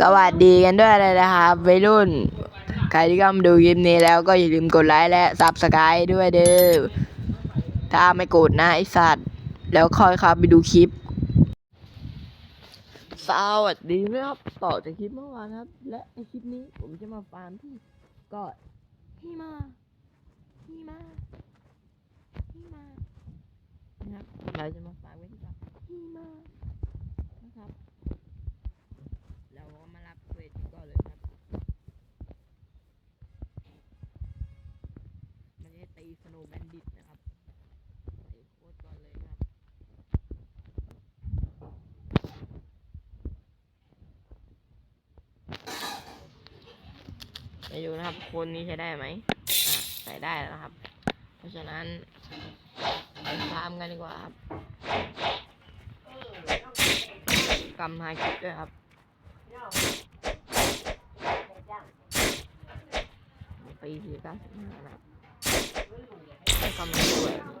สวัสดีกันด้วยเลยนะครับวัยรุ่น ใครที่เข้ามาดูคลิปนี้แล้วก็อย่าลืมกดไลค์และซับสไครต์ด้วยเด้อถ้าไม่กดนะไอสัตว์ แล้วค่อยครับไปดูคลิป สวัสดีนะครับ ต่อจากคลิปเมื่อวานครับ และในคลิปนี้ผมจะมาฟาร์มที่เกาะฮิมาฮิมาฮิมานะครับเราจะมาฟาร์มกันที่กาะฮิมานะครับ เราก็มารับเควสก่อนเลยครับ มันจะตี สโนว์แบนดิตนะครับใส่โค้ดก่อนเลยครับ ไปดูนะครับโคนนี้ใช้ได้ไหมอะใส่ได้แล้วนะครับ เพราะฉะนั้นไปฟาร์มกันดีกว่าครับกำหาคิดด้วยครับปีสี่เก้าสิบห้านะครับ ให้กำลั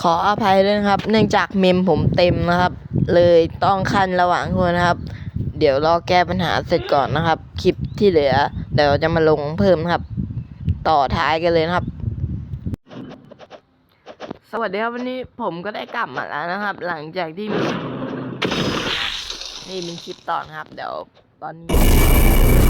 ขออภัยด้วยนะครับ เนื่องจากเมมผมเต็มนะครับ เลยต้องขั้นระหว่างคนนะครับ เดี๋ยวรอแก้ปัญหาเสร็จก่อนนะครับ คลิปที่เหลือ เดี๋ยวจะมาลงเพิ่มครับ ต่อท้ายกันเลยนะครับ สวัสดีครับวันนี้ผมก็ได้กลับมาแล้วนะครับ หลังจากที่มีนี่เป็นคลิปต่อนะครับ เดี๋ยวตอนนี้